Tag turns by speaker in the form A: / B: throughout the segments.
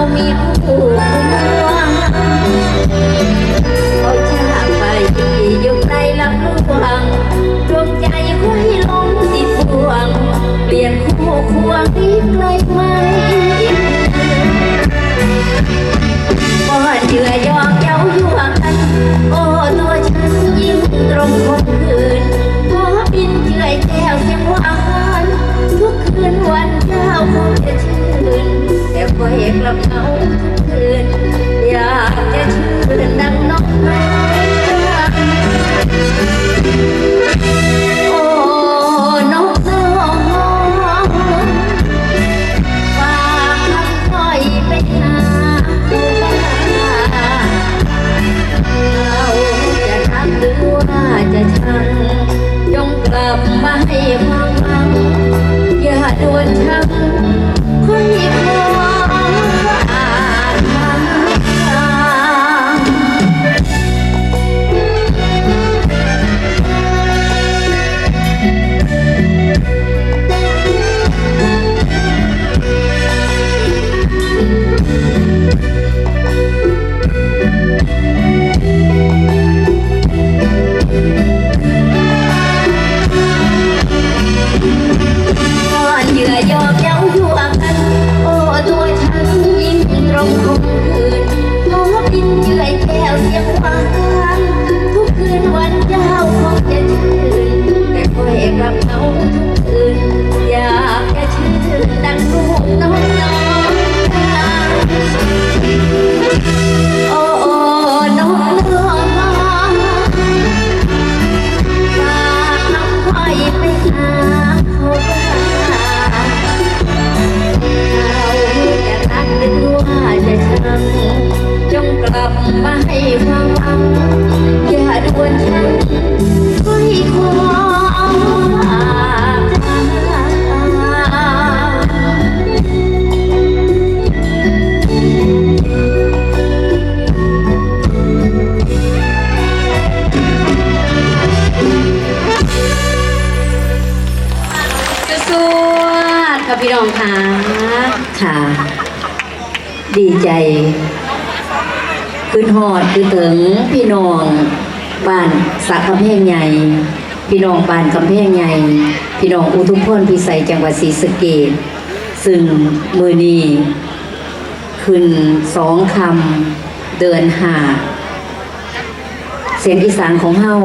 A: ยเจ้ามีผู้ห่วงเขาชาไปที่อยู่ใกลลำลูกวังดวงใจค่อยลงติดบ่วง เปลี่ยนคู่ควงอี อย่ มาให้ความหวังอย่าด่วนชังค่ขอฝากทาสวัสดีค่ะพี่น้องค่ะค่ะ ดีใจ ขึ้นหอดคือถึงพี่น้องบ้านสักกำแพงใหญ่ พี่น้องบ้านกำแพงใหญ่ พี่น้องอุทุมพรพิสัยจังหวัดศรีสะเกษซึ่งมือนีขึ้นสองคำเดินหาเสียงอีสานของเฮา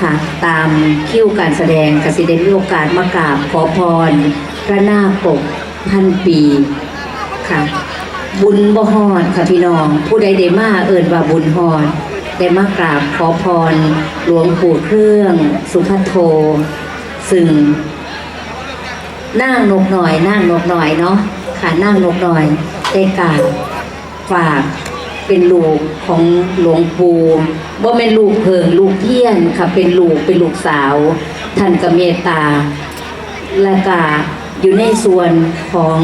A: ค่ะ ตามคิวการแสดงกสิเดมีโอกาสมากราบขอพรพระนาคปกพันปีค่ะ บุญบ่ฮอดค่ะพี่น้อง ผู้ใดได้มาเอิ่นว่าบุญฮอดได้มากราบขอพร หลวงปู่เครื่อง สุภัทโท ซึ่งนั่งนกหน่อยนั่งนกหน่อยเนาะค่ะนั่งนกหน่อยได้กราบฝากเป็นลูกของหลวงปู่บ่เป็นลูกเพิงลูกเทียนค่ะเป็นลูกเป็นลูกสาว ท่านกเมตตา และก็อยู่ในส่วนของ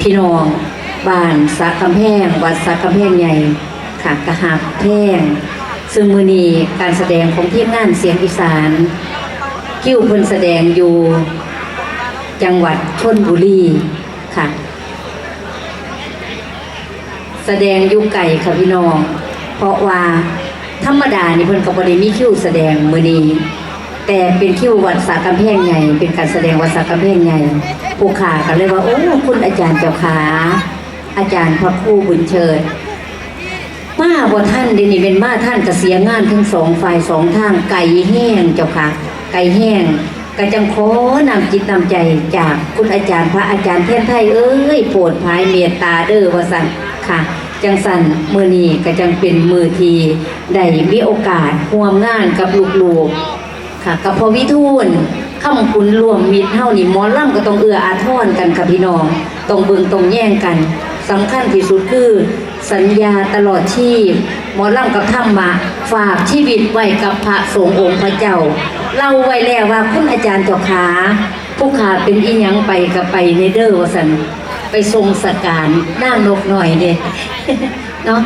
A: พี่น้อง บ้านสักกำแพงวัดสักกำแพงใหญ่ค่ะกระหับแพงซึ่งมือนีการแสดงของทีมงานเสียงอีสานคิวเพิ่นแสดงอยู่จังหวัดชนบุรีค่ะ แสดงยุไก่ค่ะพี่น้อง เพราะว่าธรรมดานี่เพิ่นก็บ่ได้มีคิวแสดงมือนีแต่เป็นคิววัดสากำแพงใหญ่เป็นการแสดงวัดสากำแพงใหญ่ผู้ขาก็เลยว่าโอ้คุณอาจารย์เจ้าขา อาจารย์พระครูบุญเชิดมาบ่ท่านเดนี่เป็นมาท่านก็เสียงานทั้งสองฝ่ายสองทางไก่แห้งเจ้าค่ะ ไก่แห้งก็จังขอนำจิตนำใจจากคุณอาจารย์พระอาจารย์เทียนไทยเอ้ยโปรดภายเมตตาเด้อวสันค่ะจังสันมือนี้ก็จังเป็นมือทีได้มีโอกาสร่วมงานกับลูกๆค่ะ กับพอวิทูลคำคุณรวมมิตรเฮานี่มอล่ำก็ต้องเอืออาทรกันค่ะพี่น้องต้องเบิ่งต้องแย่งกัน สำคัญที่สุดคือ สัญญาตลอดชีพหมอล่ำกับธรรมะฝากชีวิตไว้กับพระสงฆ์องค์พระเจ้าเล่าไว้แล้วว่าคุณอาจารย์เจ้าขาผู้ขาเป็นอีหยังไปกับไปในเด้อว่าสันไปทรงสการนั่งนกหน่อยเด้เนาะ